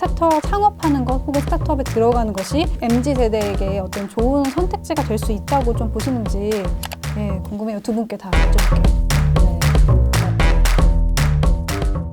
스타트업 창업하는 것 혹은 스타트업에 들어가는 것이 MZ 세대에게 어떤 좋은 선택지가 될 수 있다고 좀 보시는지 예, 궁금해요. 두 분께 다 여쭤볼게요.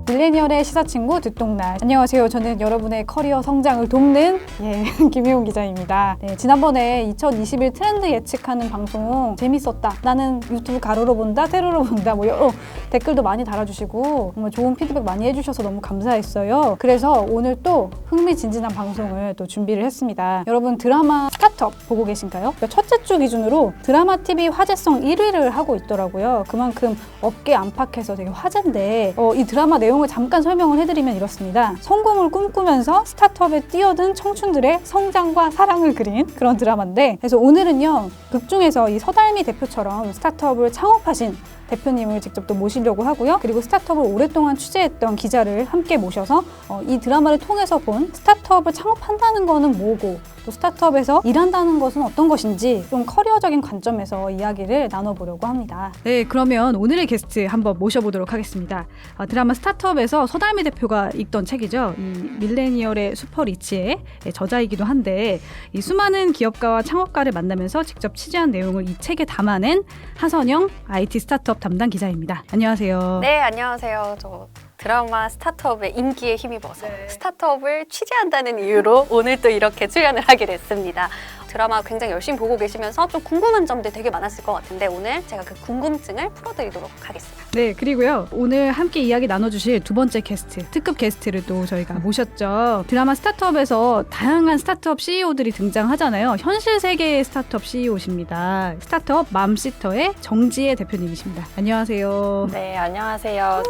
밀레니얼의 시사친구 듣동날. 안녕하세요. 저는 여러분의 커리어 성장을 돕는 예, 김혜용 기자입니다. 네, 지난번에 2021 트렌드 예측하는 방송 재밌었다. 나는 유튜브 가로로 본다, 세로로 본다. 뭐 여러 댓글도 많이 달아주시고 정말 좋은 피드백 많이 해주셔서 너무 감사했어요. 그래서 오늘 또 흥미진진한 방송을 또 준비를 했습니다. 여러분 드라마 스타트업 보고 계신가요? 그러니까 첫째 주 기준으로 드라마 TV 화제성 1위를 하고 있더라고요. 그만큼 업계 안팎에서 되게 화제인데 어, 이 드라마 내용 을 잠깐 설명을 해드리면 이렇습니다. 성공을 꿈꾸면서 스타트업에 뛰어든 청춘들의 성장과 사랑을 그린 그런 드라마인데 그래서 오늘은요 극 중에서 이 서달미 대표처럼 스타트업을 창업하신 대표님을 직접 또 모시려고 하고요. 그리고 스타트업을 오랫동안 취재했던 기자를 함께 모셔서 어, 이 드라마를 통해서 본 스타트업을 창업한다는 거는 뭐고 또 스타트업에서 일한다는 것은 어떤 것인지 좀 커리어적인 관점에서 이야기를 나눠보려고 합니다. 네, 그러면 오늘의 게스트 한번 모셔보도록 하겠습니다. 아, 드라마 스타트업에서 서달미 대표가 읽던 책이죠. 이 밀레니얼의 슈퍼리치의 저자이기도 한데 이 수많은 기업가와 창업가를 만나면서 직접 취재한 내용을 이 책에 담아낸 하선영 IT 스타트업 담당 기자입니다. 안녕하세요. 네, 안녕하세요. 저 드라마 스타트업의 인기에 힘입어서 네. 스타트업을 취재한다는 이유로 오늘 또 이렇게 출연을 하게 됐습니다. 드라마 굉장히 열심히 보고 계시면서 좀 궁금한 점들 되게 많았을 것 같은데 오늘 제가 그 궁금증을 풀어드리도록 하겠습니다. 네, 그리고요. 오늘 함께 이야기 나눠주실 두 번째 게스트, 특급 게스트를 또 저희가 모셨죠. 드라마 스타트업에서 다양한 스타트업 CEO들이 등장하잖아요. 현실 세계의 스타트업 CEO십니다. 스타트업 맘시터의 정지혜 대표님이십니다. 안녕하세요. 네, 안녕하세요.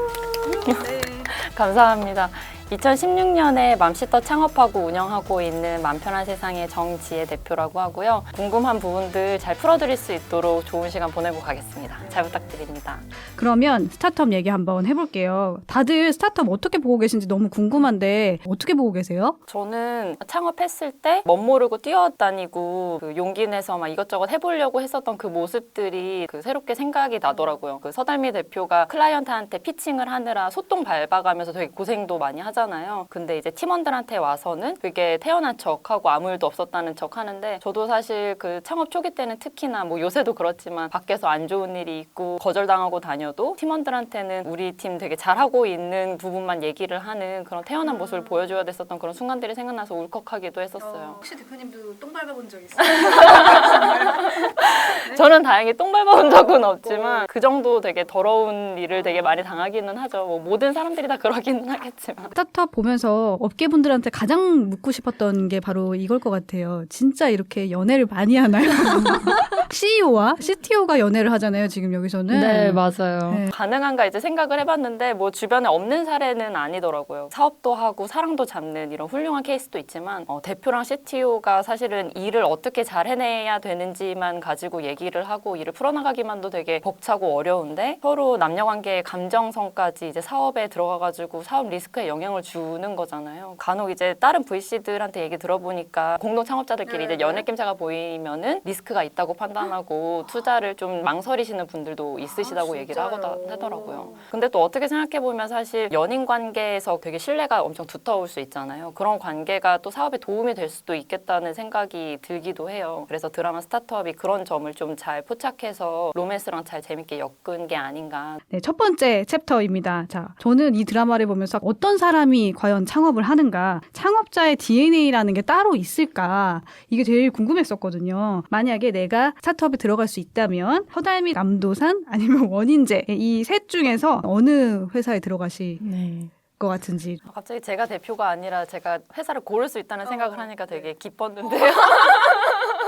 감사합니다. 2016년에 맘시터 창업하고 운영하고 있는 맘편한 세상의 정지혜 대표라고 하고요. 궁금한 부분들 잘 풀어드릴 수 있도록 좋은 시간 보내고 가겠습니다. 잘 부탁드립니다. 그러면 스타트업 얘기 한번 해볼게요. 다들 스타트업 어떻게 보고 계신지 너무 궁금한데 어떻게 보고 계세요? 저는 창업했을 때 멋모르고 뛰어다니고 그 용기 내서 막 이것저것 해보려고 했었던 그 모습들이 그 새롭게 생각이 나더라고요. 그 서달미 대표가 클라이언트한테 피칭을 하느라 소똥 밟아가면서 되게 고생도 많이 하잖아요. 근데 이제 팀원들한테 와서는 그게 태어난 척하고 아무 일도 없었다는 척 하는데 저도 사실 그 창업 초기 때는 특히나 뭐 요새도 그렇지만 밖에서 안 좋은 일이 있고 거절당하고 다녀도 팀원들한테는 우리 팀 되게 잘하고 있는 부분만 얘기를 하는 그런 태어난 모습을 보여줘야 됐었던 그런 순간들이 생각나서 울컥하기도 했었어요. 혹시 대표님도 똥 밟아본 적 있어요? 저는 다행히 똥 밟아본 적은 없지만 그 정도 되게 더러운 일을 되게 많이 당하기는 하죠. 뭐 모든 사람들이 다 그러기는 하겠지만. 스타트업 보면서 업계분들한테 가장 묻고 싶었던 게 바로 이걸 것 같아요. 진짜 이렇게 연애를 많이 하나요? CEO와 CTO가 연애를 하잖아요, 지금 여기서는. 맞아요. 네. 가능한가 이제 생각을 해봤는데 뭐 주변에 없는 사례는 아니더라고요. 사업도 하고 사랑도 잡는 이런 훌륭한 케이스도 있지만 어, 대표랑 CTO가 사실은 일을 어떻게 잘 해내야 되는지만 가지고 얘기를 하고 일을 풀어나가기만도 되게 벅차고 어려운데 서로 남녀 관계의 감정성까지 이제 사업에 들어가가지고 사업 리스크에 영향을 주는 거잖아요. 간혹 이제 다른 VC들한테 얘기 들어보니까 공동 창업자들끼리 이제 연애 낌새가 보이면은 리스크가 있다고 판단하고 투자를 좀 망설이시는 분들도 있으시다고 얘기를 하거다 하더라고요. 근데 또 어떻게 생각해 보면 사실 연인 관계에서 되게 신뢰가 엄청 두터울 수 있잖아요. 그런 관계가 또 사업에 도움이 될 수도 있겠다는 생각이 들기도 해요. 그래서 드라마 스타트업이 그런 점을 좀 잘 포착해서 로맨스랑 잘 재밌게 엮은 게 아닌가. 네, 첫 번째 챕터입니다. 자, 저는 이 드라마를 보면서 어떤 사람 이 과연 창업을 하는가, 창업자의 DNA라는 게 따로 있을까, 이게 제일 궁금했었거든요. 만약에 내가 스타트업에 들어갈 수 있다면, 허달미 남도산 아니면 원인제, 이 셋 중에서 어느 회사에 들어가실 네. 것 같은지. 갑자기 제가 대표가 아니라 제가 회사를 고를 수 있다는 생각을 하니까 되게 기뻤는데요.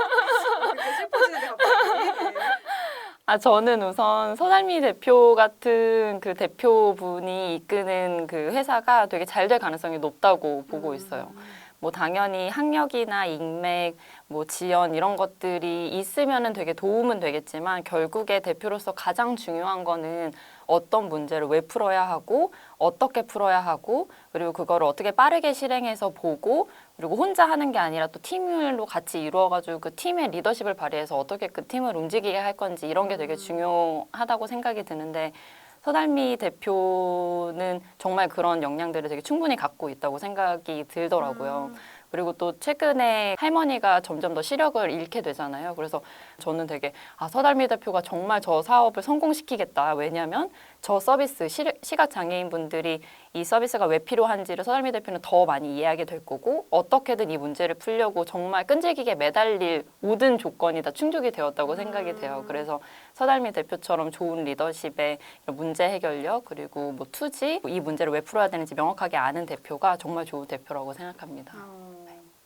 아, 저는 우선 서달미 대표 같은 그 대표분이 이끄는 그 회사가 되게 잘 될 가능성이 높다고 보고 있어요. 뭐 당연히 학력이나 인맥, 뭐 지연 이런 것들이 있으면은 되게 도움은 되겠지만 결국에 대표로서 가장 중요한 거는 어떤 문제를 왜 풀어야 하고 어떻게 풀어야 하고 그리고 그거를 어떻게 빠르게 실행해서 보고 그리고 혼자 하는 게 아니라 또 팀으로 같이 이루어가지고 그 팀의 리더십을 발휘해서 어떻게 그 팀을 움직이게 할 건지 이런 게 되게 중요하다고 생각이 드는데 서달미 대표는 정말 그런 역량들을 되게 충분히 갖고 있다고 생각이 들더라고요. 그리고 또 최근에 할머니가 점점 더 시력을 잃게 되잖아요. 그래서 저는 되게 아 서달미 대표가 정말 저 사업을 성공시키겠다. 왜냐하면 저 서비스 시, 시각 장애인 분들이 이 서비스가 왜 필요한지를 서달미 대표는 더 많이 이해하게 될 거고 어떻게든 이 문제를 풀려고 정말 끈질기게 매달릴 모든 조건이 다 충족이 되었다고 생각이 돼요. 그래서 서달미 대표처럼 좋은 리더십의 이런 문제 해결력 그리고 뭐 투지 이 문제를 왜 풀어야 되는지 명확하게 아는 대표가 정말 좋은 대표라고 생각합니다.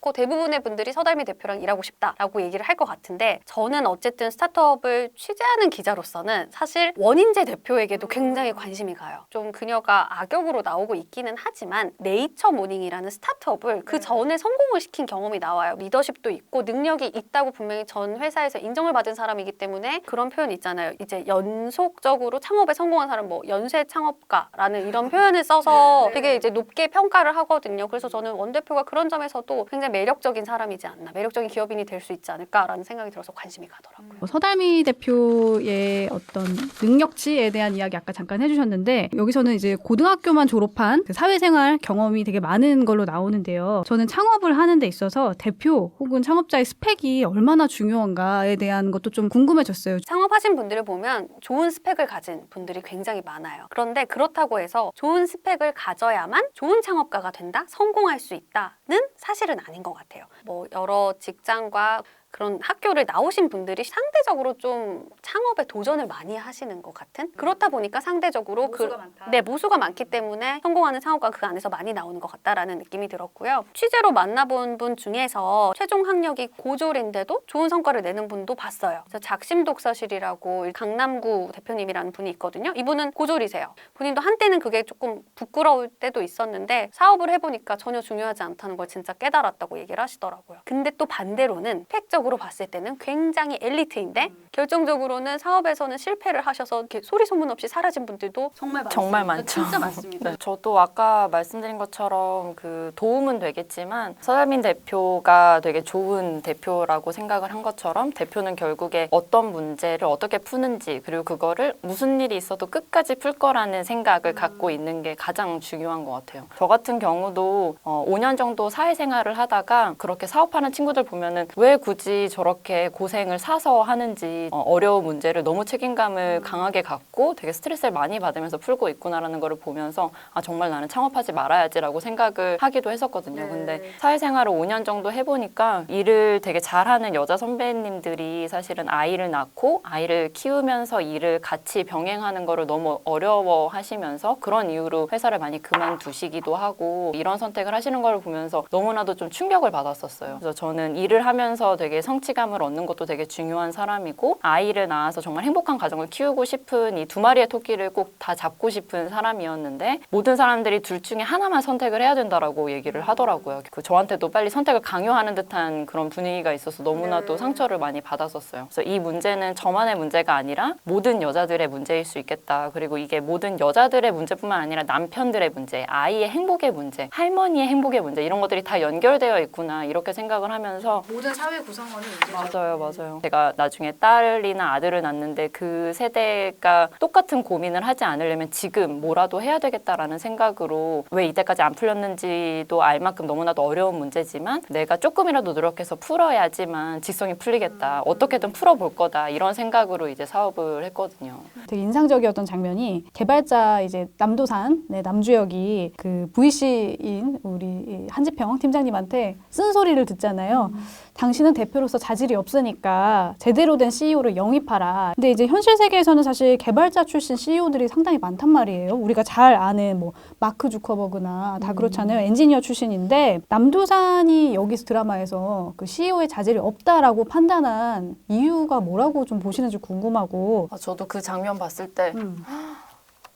그 대부분의 분들이 서달미 대표랑 일하고 싶다라고 얘기를 할 것 같은데 저는 어쨌든 스타트업을 취재하는 기자로서는 사실 원인재 대표에게도 굉장히 관심이 가요. 좀 그녀가 악역으로 나오고 있기는 하지만 네이처 모닝이라는 스타트업을 그 전에 성공을 시킨 경험이 나와요. 리더십도 있고 능력이 있다고 분명히 전 회사에서 인정을 받은 사람이기 때문에 그런 표현 있잖아요. 이제 연속적으로 창업에 성공한 사람 뭐 연쇄 창업가라는 이런 표현을 써서 되게 이제 높게 평가를 하거든요. 그래서 저는 원 대표가 그런 점에서도 굉장히 매력적인 사람이지 않나, 매력적인 기업인이 될 수 있지 않을까라는 생각이 들어서 관심이 가더라고요. 뭐 서달미 대표의 어떤 능력치에 대한 이야기 아까 잠깐 해주셨는데 여기서는 이제 고등학교만 졸업한 그 사회생활 경험이 되게 많은 걸로 나오는데요. 저는 창업을 하는 데 있어서 대표 혹은 창업자의 스펙이 얼마나 중요한가에 대한 것도 좀 궁금해졌어요. 창업하신 분들을 보면 좋은 스펙을 가진 분들이 굉장히 많아요. 그런데 그렇다고 해서 좋은 스펙을 가져야만 좋은 창업가가 된다, 성공할 수 있다는 사실은 아닌 것 같아요. 뭐 여러 직장과 그런 학교를 나오신 분들이 상대적으로 좀 창업에 도전을 많이 하시는 것 같은 그렇다 보니까 상대적으로 그 네, 모수가 많기 때문에 성공하는 창업가 그 안에서 많이 나오는 것 같다라는 느낌이 들었고요. 취재로 만나본 분 중에서 최종 학력이 고졸인데도 좋은 성과를 내는 분도 봤어요. 그래서 작심 독서실이라고 강남구 대표님이라는 분이 있거든요. 이분은 고졸이세요. 본인도 한때는 그게 조금 부끄러울 때도 있었는데 사업을 해보니까 전혀 중요하지 않다는 걸 진짜 깨달았다고 얘기를 하시더라고요. 근데 또 반대로는 팩적 으로 봤을 때는 굉장히 엘리트인데 결정적으로는 사업에서는 실패를 하셔서 이렇게 소리 소문 없이 사라진 분들도 정말 정말 많죠. 네, 저도 아까 말씀드린 것처럼 그 도움은 되겠지만 서달민 대표가 되게 좋은 대표라고 생각을 한 것처럼 대표는 결국에 어떤 문제를 어떻게 푸는지 그리고 그거를 무슨 일이 있어도 끝까지 풀 거라는 생각을 갖고 있는 게 가장 중요한 것 같아요. 저 같은 경우도 어, 5년 정도 사회생활을 하다가 그렇게 사업하는 친구들 보면은 왜 굳이 저렇게 고생을 사서 하는지 어, 어려운 문제를 너무 책임감을 강하게 갖고 되게 스트레스를 많이 받으면서 풀고 있구나라는 거를 보면서 아 정말 나는 창업하지 말아야지라고 생각을 하기도 했었거든요. 근데 사회생활을 5년 정도 해보니까 일을 되게 잘하는 여자 선배님들이 사실은 아이를 낳고 아이를 키우면서 일을 같이 병행하는 거를 너무 어려워하시면서 그런 이유로 회사를 많이 그만두시기도 하고 이런 선택을 하시는 걸 보면서 너무나도 좀 충격을 받았었어요. 그래서 저는 일을 하면서 되게 성취감을 얻는 것도 되게 중요한 사람이고 아이를 낳아서 정말 행복한 가정을 키우고 싶은 이 두 마리의 토끼를 꼭 다 잡고 싶은 사람이었는데 모든 사람들이 둘 중에 하나만 선택을 해야 된다라고 얘기를 하더라고요. 그 저한테도 빨리 선택을 강요하는 듯한 그런 분위기가 있어서 너무나도 상처를 많이 받았었어요. 그래서 이 문제는 저만의 문제가 아니라 모든 여자들의 문제일 수 있겠다. 그리고 이게 모든 여자들의 문제뿐만 아니라 남편들의 문제, 아이의 행복의 문제, 할머니의 행복의 문제 이런 것들이 다 연결되어 있구나 이렇게 생각을 하면서 모든 사회 구성 원이 맞아요, 맞아요. 제가 나중에 딸이나 아들을 낳는데 그 세대가 똑같은 고민을 하지 않으려면 지금 뭐라도 해야 되겠다라는 생각으로 왜 이때까지 안 풀렸는지도 알 만큼 너무나도 어려운 문제지만 내가 조금이라도 노력해서 풀어야지만 직성이 풀리겠다. 어떻게든 풀어볼 거다. 이런 생각으로 이제 사업을 했거든요. 되게 인상적이었던 장면이 개발자 이제 남도산 네, 남주혁이 그 VC인 우리 이 한지평 팀장님한테 쓴소리를 듣잖아요. 당신은 대표로서 자질이 없으니까 제대로 된 CEO를 영입하라. 근데 이제 현실 세계에서는 사실 개발자 출신 CEO들이 상당히 많단 말이에요. 우리가 잘 아는 뭐 마크 주커버그나 다 그렇잖아요. 엔지니어 출신인데 남도산이 여기서 드라마에서 그 CEO의 자질이 없다라고 판단한 이유가 뭐라고 좀 보시는지 궁금하고. 아, 저도 그 장면 봤을 때 음.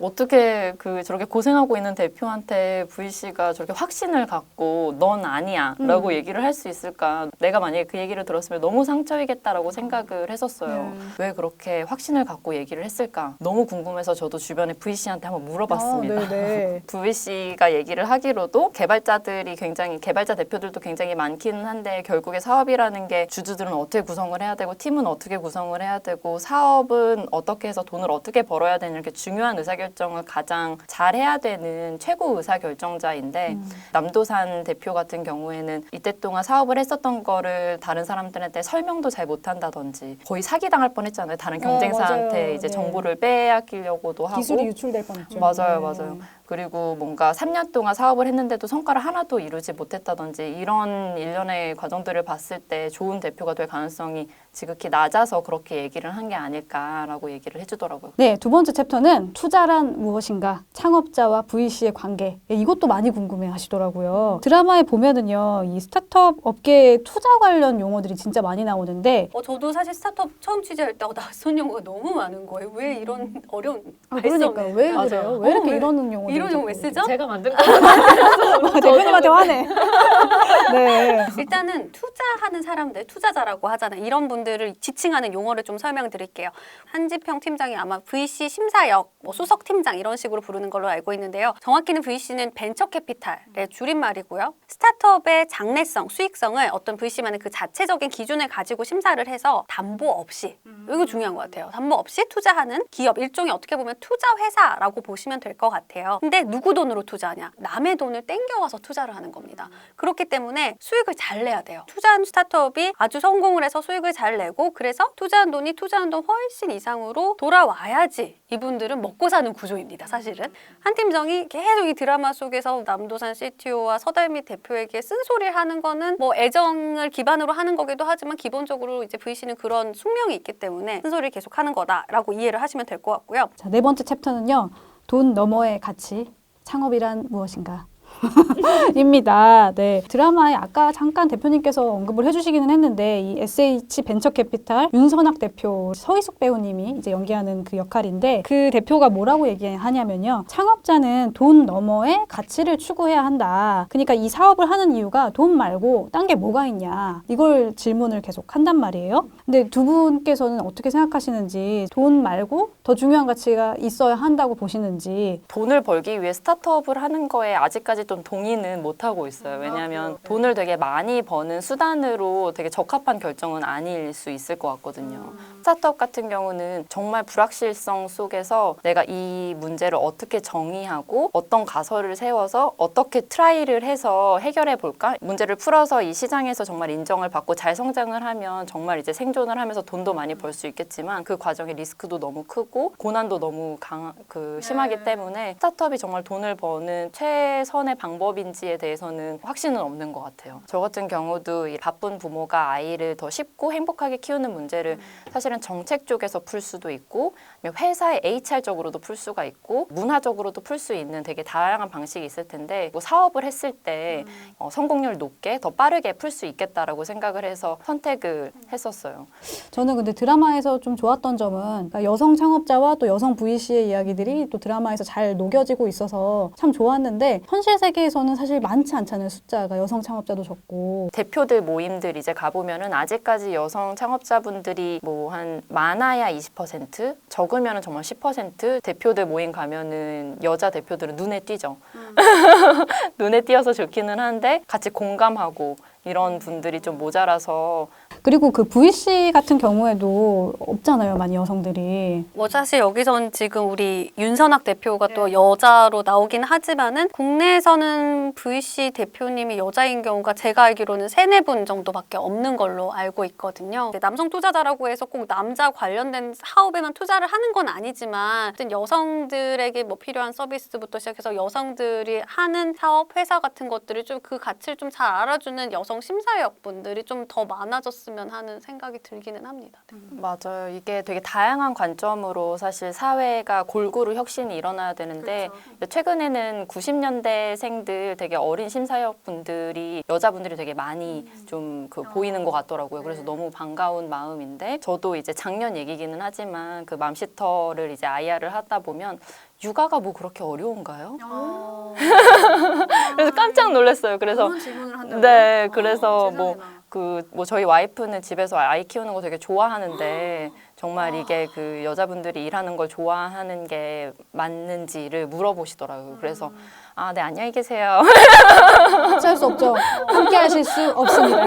어떻게 그 저렇게 고생하고 있는 대표한테 VC가 저렇게 확신을 갖고 넌 아니야 라고 음. 얘기를 할 수 있을까? 내가 만약에 그 얘기를 들었으면 너무 상처이겠다라고 생각을 했었어요. 음. 왜 그렇게 확신을 갖고 얘기를 했을까? 너무 궁금해서 저도 주변에 VC한테 한번 물어봤습니다. 아, 네네. VC가 얘기를 하기로도 개발자들이 굉장히 개발자 대표들도 굉장히 많기는 한데 결국에 사업이라는 게 주주들은 어떻게 구성을 해야 되고 팀은 어떻게 구성을 해야 되고 사업은 어떻게 해서 돈을 어떻게 벌어야 되는 이렇게 중요한 의사결 의사결정을 가장 잘 해야 되는 최고 의사결정자인데 음. 남도산 대표 같은 경우에는 이때 동안 사업을 했었던 거를 다른 사람들한테 설명도 잘 못한다든지 거의 사기당할 뻔했잖아요. 다른 어, 경쟁사한테 맞아요. 이제 네. 정보를 빼앗기려고도 하고 기술이 유출될 뻔했죠. 맞아요, 네. 맞아요. 그리고 뭔가 3년 동안 사업을 했는데도 성과를 하나도 이루지 못했다든지 이런 일련의 과정들을 봤을 때 좋은 대표가 될 가능성이 지극히 낮아서 그렇게 얘기를 한 게 아닐까라고 얘기를 해주더라고요. 네, 두 번째 챕터는 투자란 무엇인가? 창업자와 VC의 관계. 예, 이것도 많이 궁금해 하시더라고요. 드라마에 보면은요, 이 스타트업 업계의 투자 관련 용어들이 진짜 많이 나오는데, 어, 저도 사실 스타트업 처음 취재할 때 어, 낯선 용어가 너무 많은 거예요. 왜 이런 어려운 아, 그러니까. 왜 맞아요. 그래요? 왜 이렇게 어, 왜 이러는 용어? 이런 용어 왜 쓰죠? 제가 만든 거 아, 대표님한테 화내. 네. 일단은 투자하는 사람들, 투자자라고 하잖아요. 이런 분들을 지칭하는 용어를 좀 설명드릴게요. 한지평 팀장이 아마 VC 심사역, 뭐 수석 팀장 이런 식으로 부르는 걸로 알고 있는데요. 정확히는 VC는 벤처 캐피탈의 줄임말이고요. 스타트업의 장래성, 수익성을 어떤 VC만의 그 자체적인 기준을 가지고 심사를 해서 담보 없이 이거 중요한 것 같아요. 담보 없이 투자하는 기업 일종의 어떻게 보면 투자 회사라고 보시면 될 것 같아요. 근데 누구 돈으로 투자하냐? 남의 돈을 땡겨와서 투자를 하는 겁니다. 그렇기 때문에 수익을 잘 내야 돼요. 투자한 스타트업이 아주 성공을 해서 수익을 잘 내고 그래서 투자한 돈이 투자한 돈 훨씬 이상으로 돌아와야지 이분들은 먹고 사는 구조입니다. 사실은 한 팀장이 계속 이 드라마 속에서 남도산 CTO와 서달미 대표에게 쓴소리를 하는 거는 뭐 애정을 기반으로 하는 거기도 하지만 기본적으로 이제 VC는 그런 숙명이 있기 때문에 쓴소리를 계속 하는 거다라고 이해를 하시면 될 것 같고요. 자, 네 번째 챕터는요. 돈 너머의 가치, 창업이란 무엇인가? 입니다. 네. 드라마에 아까 잠깐 대표님께서 언급을 해주시기는 했는데 이 SH 벤처캐피탈 윤선학 대표 서희숙 배우님이 이제 연기하는 그 역할인데 그 대표가 뭐라고 얘기하냐면요. 창업자는 돈 너머의 가치를 추구해야 한다. 그러니까 이 사업을 하는 이유가 돈 말고 딴 게 뭐가 있냐. 이걸 질문을 계속 한단 말이에요. 근데 두 분께서는 어떻게 생각하시는지 돈 말고 더 중요한 가치가 있어야 한다고 보시는지 돈을 벌기 위해 스타트업을 하는 거에 아직까지 좀 동의는 못 하고 있어요. 왜냐하면 돈을 되게 많이 버는 수단으로 되게 적합한 결정은 아닐 수 있을 것 같거든요. 스타트업 같은 경우는 정말 불확실성 속에서 내가 이 문제를 어떻게 정의하고 어떤 가설을 세워서 어떻게 트라이를 해서 해결해 볼까? 문제를 풀어서 이 시장에서 정말 인정을 받고 잘 성장을 하면 정말 이제 생존을 하면서 돈도 많이 벌 수 있겠지만 그 과정의 리스크도 너무 크고 고난도 너무 강, 그 심하기 때문에 스타트업이 정말 돈을 버는 최선의 방법인지에 대해서는 확신은 없는 것 같아요. 저 같은 경우도 이 바쁜 부모가 아이를 더 쉽고 행복하게 키우는 문제를 사실은 정책 쪽에서 풀 수도 있고 회사의 HR적으로도 풀 수가 있고 문화적으로도 풀 수 있는 되게 다양한 방식이 있을 텐데 뭐 사업을 했을 때 어, 성공률 높게 더 빠르게 풀 수 있겠다라고 생각을 해서 선택을 했었어요. 저는 근데 드라마에서 좀 좋았던 점은 그러니까 여성 창업자와 또 여성 VC의 이야기들이 또 드라마에서 잘 녹여지고 있어서 참 좋았는데 현실 세계에서는 사실 많지 않잖아요 숫자가. 여성 창업자도 적고. 대표들 모임들 이제 가보면은 아직까지 여성 창업자분들이 뭐 한 많아야 20%적 으면은 정말 10% 대표들 모임 가면은 여자 대표들은 눈에 띄죠. 눈에 띄어서 좋기는 한데 같이 공감하고 이런 분들이 좀 모자라서 그리고 그 VC 같은 경우에도 없잖아요 많이 여성들이 뭐 사실 여기선 지금 우리 윤선학 대표가 또 여자로 나오긴 하지만은 국내에서는 VC 대표님이 여자인 경우가 제가 알기로는 세네 분 정도밖에 없는 걸로 알고 있거든요. 남성 투자자라고 해서 꼭 남자 관련된 사업에만 투자를 하는 건 아니지만 어쨌든 여성들에게 뭐 필요한 서비스부터 시작해서 여성들이 하는 사업 회사 같은 것들을 좀 그 가치를 좀 잘 알아주는 여성 심사역 분들이 좀 더 많아졌으면 하는 생각이 들기는 합니다. 네. 맞아요. 이게 되게 다양한 관점으로 사실 사회가 골고루 혁신이 일어나야 되는데 최근에는 90년대생들 되게 어린 심사역 분들이 여자분들이 되게 많이 좀그 보이는 것 같더라고요. 그래서 너무 반가운 마음인데 저도 이제 작년 얘기기는 하지만 그 맘시터를 이제 IR을 하다 보면 육아가 뭐 그렇게 어려운가요? 그래서 깜짝 놀랐어요. 그래서? 네, 그래서 뭐 그 뭐 저희 와이프는 집에서 아이 키우는 거 되게 좋아하는데 정말 이게 그 여자분들이 일하는 걸 좋아하는 게 맞는지를 물어보시더라고요. 그래서 아, 네, 안녕히 계세요. 할수 없죠 함께 하실 수 없습니다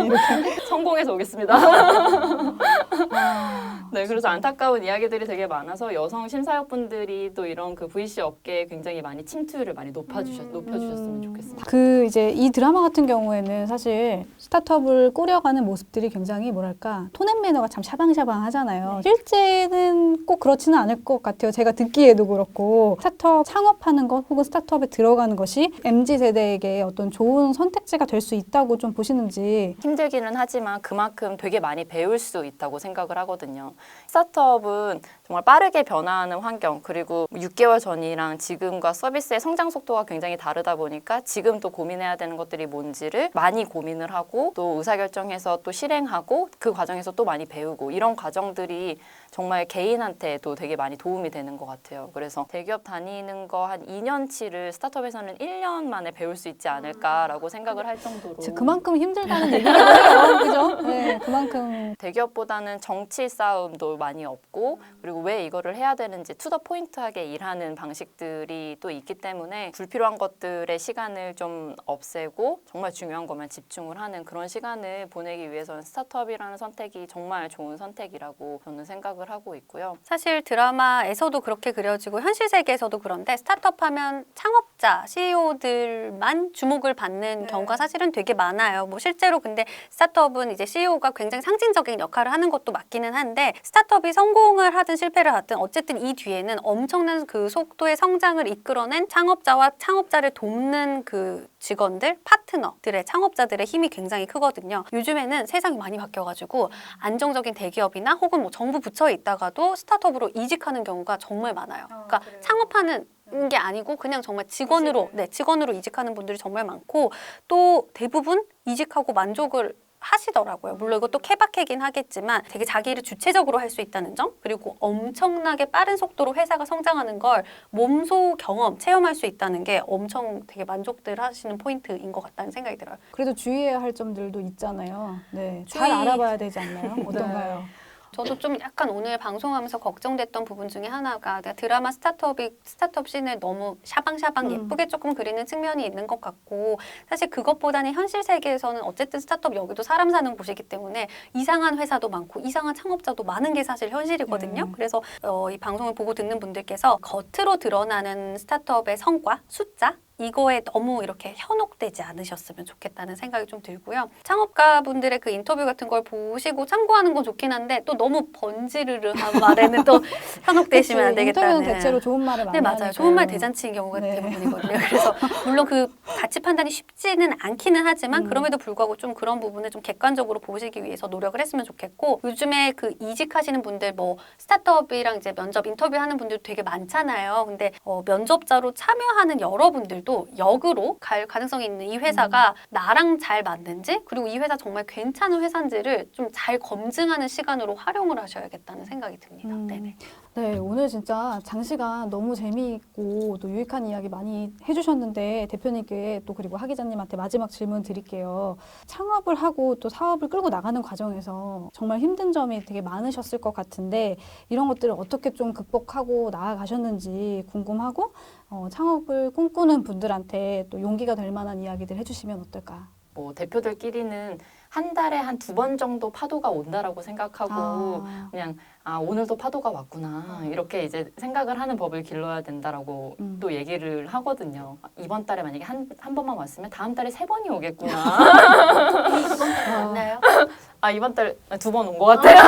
성공해서 오겠습니다. 네, 그래서 안타까운 이야기들이 되게 많아서 여성 심사역분들이 또 이런 그 VC 업계에 굉장히 많이 침투율을 많이 높아주셨, 높여주셨으면 좋겠습니다. 그 이제 이 드라마 같은 경우에는 사실 스타트업을 꾸려가는 모습들이 굉장히 뭐랄까 톤앤 매너가 참 샤방샤방 하잖아요. 실제는 꼭 그렇지는 않을 것 같아요. 제가 듣기에도 그렇고 스타트업 창업하는 것 혹은 스타트업에 들어가는 것이 mz 세대에게 어떤 좋은 선택지가 될 수 있다고 좀 보시는지. 힘들기는 하지만 그만큼 되게 많이 배울 수 있다고 생각을 하거든요. 스타트업은 정말 빠르게 변화하는 환경 그리고 6개월 전이랑 지금과 서비스의 성장 속도가 굉장히 다르다 보니까 지금 또 고민해야 되는 것들이 뭔지를 많이 고민을 하고 또 의사결정해서 또 실행하고 그 과정에서 또 많이 배우고 이런 과정들이 정말 개인한테도 되게 많이 도움이 되는 것 같아요. 그래서 대기업 다니는 거 한 2년치를 스타트업에서는 1년 만에 배울 수 있지 않을까라고 생각을 할 정도로 진짜 그만큼 힘들다는 얘기긴 해요. 그죠? 네, 그만큼. 대기업보다는 정치 싸움도 많이 없고 그리고 왜 이거를 해야 되는지 투더 포인트하게 일하는 방식들이 또 있기 때문에 불필요한 것들의 시간을 좀 없애고 정말 중요한 것만 집중을 하는 그런 시간을 보내기 위해서는 스타트업이라는 선택이 정말 좋은 선택이라고 저는 생각을 하고 있고요. 사실 드라마에서도 그렇게 그려지고 현실 세계에서도 그런데 스타트업 하면 창업자, CEO들만 주목을 받는 경우가 사실은 되게 많아요. 뭐 실제로 근데 스타트업은 이제 CEO가 굉장히 상징적인 역할을 하는 것도 맞기는 한데 스타트업이 성공을 하든 실패를 하든 어쨌든 이 뒤에는 엄청난 그 속도의 성장을 이끌어낸 창업자와 창업자를 돕는 그 직원들, 파트너들의 창업자들의 힘이 굉장히 크거든요. 요즘에는 세상이 많이 바뀌어가지고 안정적인 대기업이나 혹은 뭐 정부 부처 에 있다가도 스타트업으로 이직하는 경우가 정말 많아요. 그러니까 창업하는 게 아니고 그냥 정말 직원으로 네 직원으로 이직하는 분들이 정말 많고 또 대부분 이직하고 만족을 하시더라고요. 물론 이것도 케바케긴 하겠지만 되게 자기 일을 주체적으로 할 수 있다는 점 그리고 엄청나게 빠른 속도로 회사가 성장하는 걸 몸소 경험, 체험할 수 있다는 게 엄청 되게 만족들 하시는 포인트인 것 같다는 생각이 들어요. 그래도 주의해야 할 점들도 있잖아요. 네, 잘 주의- 알아봐야 되지 않나요? 어떤가요? 저도 좀 약간 오늘 방송하면서 걱정됐던 부분 중에 하나가 내가 드라마 스타트업이 스타트업 씬을 너무 샤방샤방 음. 예쁘게 조금 그리는 측면이 있는 것 같고 사실 그것보다는 현실 세계에서는 어쨌든 스타트업 여기도 사람 사는 곳이기 때문에 이상한 회사도 많고 이상한 창업자도 많은 게 사실 현실이거든요. 음. 그래서 어, 이 방송을 보고 듣는 분들께서 겉으로 드러나는 스타트업의 성과, 숫자 이거에 너무 이렇게 현혹되지 않으셨으면 좋겠다는 생각이 좀 들고요. 창업가 분들의 그 인터뷰 같은 걸 보시고 참고하는 건 좋긴 한데 또 너무 번지르르한 말에는 또 현혹되시면 안 되겠다는. 인터뷰는 대체로 좋은 말을 많이 네 맞아요. 하니까요. 좋은 말 대잔치인 경우가 네. 대부분이거든요. 그래서 물론 그 가치 판단이 쉽지는 않기는 하지만 음. 그럼에도 불구하고 좀 그런 부분을 좀 객관적으로 보시기 위해서 노력을 했으면 좋겠고 요즘에 그 이직하시는 분들 뭐 스타트업이랑 이제 면접 인터뷰하는 분들도 되게 많잖아요. 근데 어, 면접자로 참여하는 여러분들도 역으로 갈 가능성이 있는 이 회사가 나랑 잘 맞는지 그리고 이 회사 정말 괜찮은 회사인지를 좀 잘 검증하는 시간으로 활용을 하셔야겠다는 생각이 듭니다. 음. 네네. 네, 오늘 진짜 장시간 너무 재미있고 또 유익한 이야기 많이 해주셨는데 대표님께 또 그리고 하 기자님한테 마지막 질문 드릴게요. 창업을 하고 또 사업을 끌고 나가는 과정에서 정말 힘든 점이 되게 많으셨을 것 같은데 이런 것들을 어떻게 좀 극복하고 나아가셨는지 궁금하고 어, 창업을 꿈꾸는 분들한테 또 용기가 될 만한 이야기들 해주시면 어떨까? 뭐 대표들끼리는 한 달에 한 두 번 정도 파도가 온다라고 생각하고 아, 그냥 아 오늘도 파도가 왔구나 이렇게 이제 생각을 하는 법을 길러야 된다라고 음. 또 얘기를 하거든요. 이번 달에 만약에 한, 한 번만 왔으면 다음 달에 세 번이 오겠구나. 아, 맞나요? 아 이번 달 두 번 온 것 같아요.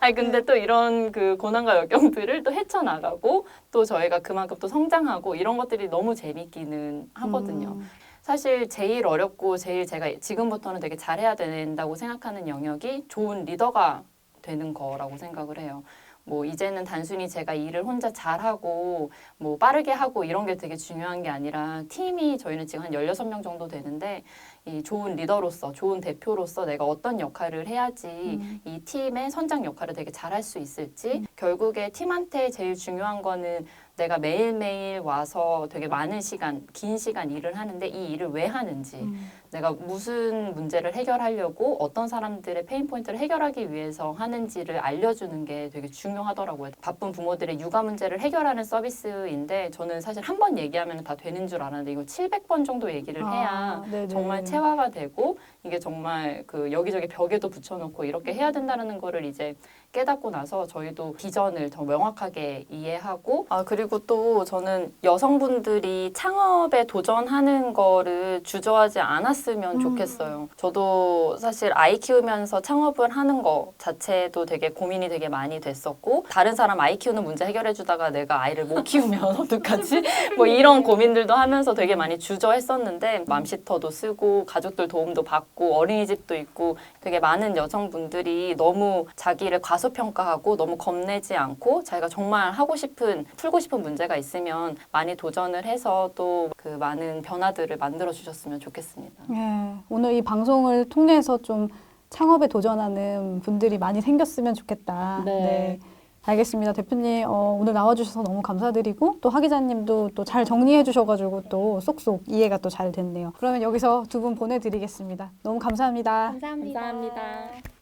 아니 근데 또 이런 그 고난과 역경들을 또 헤쳐나가고 또 저희가 그만큼 또 성장하고 이런 것들이 너무 재밌기는 하거든요. 음. 사실 제일 어렵고 제일 제가 지금부터는 되게 잘해야 된다고 생각하는 영역이 좋은 리더가 되는 거라고 생각을 해요. 뭐 이제는 단순히 제가 일을 혼자 잘하고 뭐 빠르게 하고 이런 게 되게 중요한 게 아니라 팀이 저희는 지금 한 16명 정도 되는데 이 좋은 리더로서 좋은 대표로서 내가 어떤 역할을 해야지 음. 이 팀의 선장 역할을 되게 잘할 수 있을지 결국에 팀한테 제일 중요한 거는 내가 매일매일 와서 되게 많은 시간, 긴 시간 일을 하는데 이 일을 왜 하는지, 음. 내가 무슨 문제를 해결하려고 어떤 사람들의 페인 포인트를 해결하기 위해서 하는지를 알려주는 게 되게 중요하더라고요. 바쁜 부모들의 육아 문제를 해결하는 서비스인데 저는 사실 한 번 얘기하면 다 되는 줄 알았는데 이거 700번 정도 얘기를 해야 아. 정말 체화가 되고 이게 정말 그 여기저기 벽에도 붙여놓고 이렇게 해야 된다는 거를 이제 깨닫고 나서 저희도 비전을 더 명확하게 이해하고 아 그리고 또 저는 여성분들이 창업에 도전하는 거를 주저하지 않았 으면 음. 좋겠어요. 저도 사실 아이 키우면서 창업을 하는 거 자체도 되게 고민이 되게 많이 됐었고 다른 사람 아이 키우는 문제 해결해 주다가 내가 아이를 못 키우면 어떡하지? 뭐 이런 고민들도 하면서 되게 많이 주저했었는데 맘시터도 쓰고 가족들 도움도 받고 어린이집도 있고 되게 많은 여성분들이 너무 자기를 과소평가하고 너무 겁내지 않고 자기가 정말 하고 싶은 풀고 싶은 문제가 있으면 많이 도전을 해서 또 그 많은 변화들을 만들어 주셨으면 좋겠습니다. 예, 오늘 이 방송을 통해서 좀 창업에 도전하는 분들이 많이 생겼으면 좋겠다. 네. 알겠습니다. 대표님, 어, 오늘 나와주셔서 너무 감사드리고, 또 하 기자님도 또 잘 정리해 주셔가지고 또 쏙쏙 이해가 또 잘 됐네요. 그러면 여기서 두 분 보내드리겠습니다. 너무 감사합니다. 감사합니다. 감사합니다.